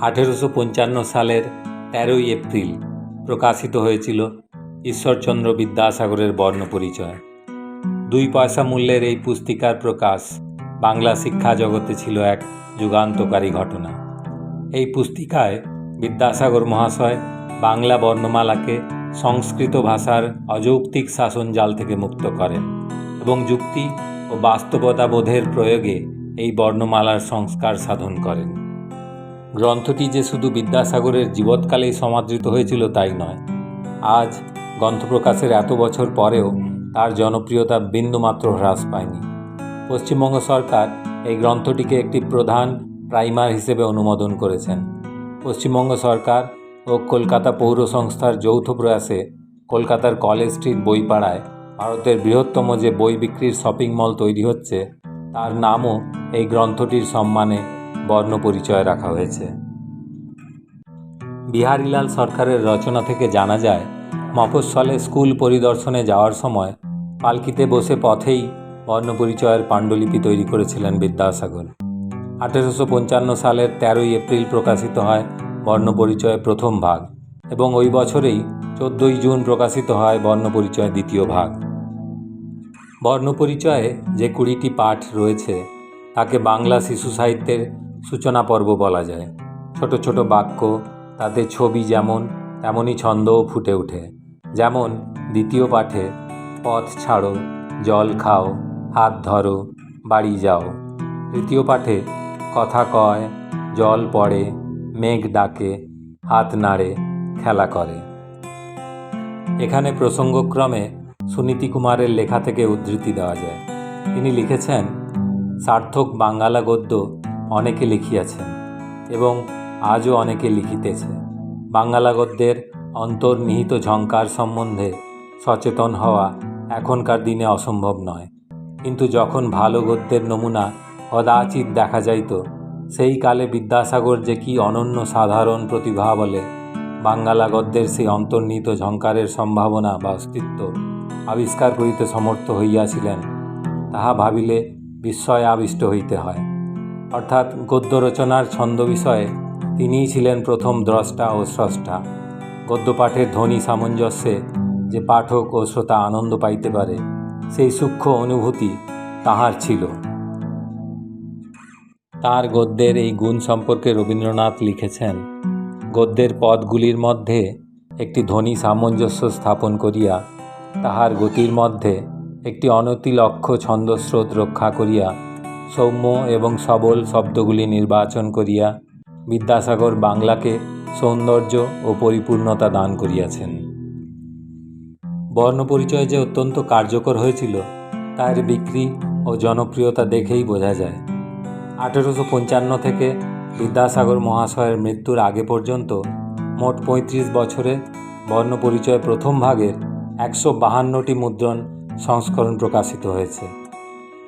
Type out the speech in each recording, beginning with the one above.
আঠেরোশো পঞ্চান্ন সালের তেরোই এপ্রিল প্রকাশিত হয়েছিল ঈশ্বরচন্দ্র বিদ্যাসাগরের বর্ণপরিচয়। দুই পয়সা মূল্যের এই পুস্তিকার প্রকাশ বাংলা শিক্ষা জগতে ছিল এক যুগান্তকারী ঘটনা। এই পুস্তিকায় বিদ্যাসাগর মহাশয় বাংলা বর্ণমালাকে সংস্কৃত ভাষার অযৌক্তিক শাসনজাল থেকে মুক্ত করেন এবং যুক্তি ও বাস্তবতা বোধের প্রয়োগে এই বর্ণমালার সংস্কার সাধন করেন। গ্রন্থটি যে শুধু বিদ্যাসাগরের জীবৎকালেই সমাদৃত হয়েছিল তাই নয়। আজ গ্রন্থপ্রকাশের এত বছর পরেও তার জনপ্রিয়তা বিন্দুমাত্র হ্রাস পায়নি। পশ্চিমবঙ্গ সরকার এই গ্রন্থটিকে একটি প্রধান প্রাইমার হিসেবে অনুমোদন করেছেন। পশ্চিমবঙ্গ সরকার ও কলকাতা পৌর সংস্থার যৌথ প্রয়াসে কলকাতার কলেজ স্ট্রিট বইপাড়ায় ভারতের বৃহত্তম যে বই বিক্রির শপিং মল তৈরি হচ্ছে, তার নামও এই গ্রন্থটির সম্মানে বর্ণপরিচয় রাখা হয়েছে। বিহারীলাল সরকারের রচনা থেকে জানা যায়, মফস্বলে স্কুল পরিদর্শনে যাওয়ার সময় পালকিতে বসে পথেই বর্ণপরিচয়ের পাণ্ডুলিপি তৈরি করেছিলেন বিদ্যাসাগর। আঠেরোশো পঞ্চান্ন সালের তেরোই এপ্রিল প্রকাশিত হয় বর্ণপরিচয় প্রথম ভাগ এবং ওই বছরেই চোদ্দোই জুন প্রকাশিত হয় বর্ণপরিচয় দ্বিতীয় ভাগ। বর্ণপরিচয়ে যে কুড়িটি পাঠ রয়েছে, তাকে বাংলা শিশু সাহিত্যের সূচনা পর্ব বলা যায়। ছোট ছোট বাক্য তাতে ছবি যেমন, তেমনই ছন্দও ফুটে ওঠে। যেমন, দ্বিতীয় পাঠে, পথ ছাড়ো, জল খাও, হাত ধরো, বাড়ি যাও। তৃতীয় পাঠে, কথা কয়, জল পড়ে, মেঘ ডাকে, হাত নাড়ে, খেলা করে। এখানে প্রসঙ্গক্রমে সুনীতি কুমারের লেখা থেকে উদ্ধৃতি দেওয়া যায়। তিনি লিখেছেন, সার্থক বাঙ্গালা গদ্য অনেকে লিখিয়াছেন এবং আজও অনেকে লিখিতেছে। বাঙ্গালা গদ্যের অন্তর্নিহিত ঝঙ্কার সম্বন্ধে সচেতন হওয়া এখনকার দিনে অসম্ভব নয়। কিন্তু যখন ভালো গদ্যের নমুনা কদাচিৎ দেখা যাইত, সেই কালে বিদ্যাসাগর যে কি অনন্য সাধারণ প্রতিভা বলে বাঙ্গালা গদ্যের সেই অন্তর্নিহিত ঝঙ্কারের সম্ভাবনা বা অস্তিত্ব আবিষ্কার করিতে সমর্থ হইয়াছিলেন, তাহা ভাবিলে বিস্ময় আবিষ্ট হইতে হয়। অর্থাৎ গদ্য রচনার ছন্দ বিষয়ে তিনিই ছিলেন প্রথম দ্রষ্টা ও স্রষ্টা। গদ্যপাঠের ধ্বনি সামঞ্জস্যে যে পাঠক ও শ্রোতা আনন্দ পাইতে পারে, সেই সূক্ষ্ম অনুভূতি তাহার ছিল। তার গদ্যের এই গুণ সম্পর্কে রবীন্দ্রনাথ লিখেছেন, গদ্যের পদগুলির মধ্যে একটি ধ্বনি সামঞ্জস্য স্থাপন করিয়া তাহার গতির মধ্যে একটি অনতিলক্ষ্য ছন্দস্রোত রক্ষা করিয়া সৌম্য এবং সবল শব্দগুলি নির্বাচন করিয়া বিদ্যাসাগর বাংলাকে সৌন্দর্য ও পরিপূর্ণতা দান করিয়াছেন। বর্ণপরিচয় যে অত্যন্ত কার্যকর হয়েছিল, তার বিক্রি ও জনপ্রিয়তা দেখেই বোঝা যায়। আঠেরোশো পঞ্চান্ন থেকে বিদ্যাসাগর মহাশয়ের মৃত্যুর আগে পর্যন্ত মোট পঁয়ত্রিশ বছরে বর্ণপরিচয় প্রথম ভাগের একশো বাহান্নটি মুদ্রণ সংস্করণ প্রকাশিত হয়েছে।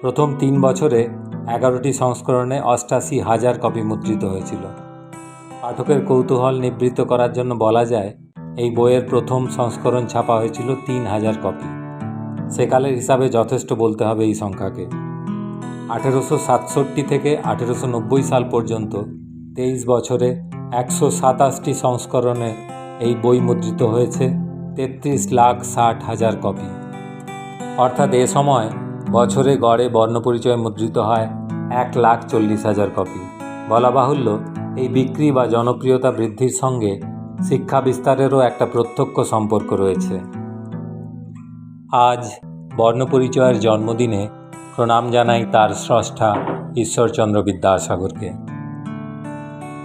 প্রথম তিন বছরে এগারোটি সংস্করণে অষ্টাশি হাজার কপি মুদ্রিত হয়েছিল। পাঠকের কৌতূহল নিবৃত্ত করার জন্য বলা যায়, এই বইয়ের প্রথম সংস্করণ ছাপা হয়েছিল তিন হাজার কপি। সেকালের হিসাবে যথেষ্ট বলতে হবে এই সংখ্যাকে। আঠেরোশো সাতষট্টি থেকে আঠেরোশো নব্বই সাল পর্যন্ত তেইশ বছরে একশো সাতাশটি সংস্করণে এই বই মুদ্রিত হয়েছে, তেত্রিশ লাখ ষাট হাজার কপি। অর্থাৎ এ সময় বছরে গড়ে বর্ণপরিচয় মুদ্রিত হয় এক লাখ চল্লিশ হাজার কপি। বলা বাহুল্য, এই বিক্রি বা জনপ্রিয়তা বৃদ্ধির সঙ্গে শিক্ষা বিস্তারেরও একটা প্রত্যক্ষ সম্পর্ক রয়েছে। আজ বর্ণপরিচয়ের জন্মদিনে প্রণাম জানাই তার স্রষ্টা ঈশ্বরচন্দ্র বিদ্যাসাগরকে।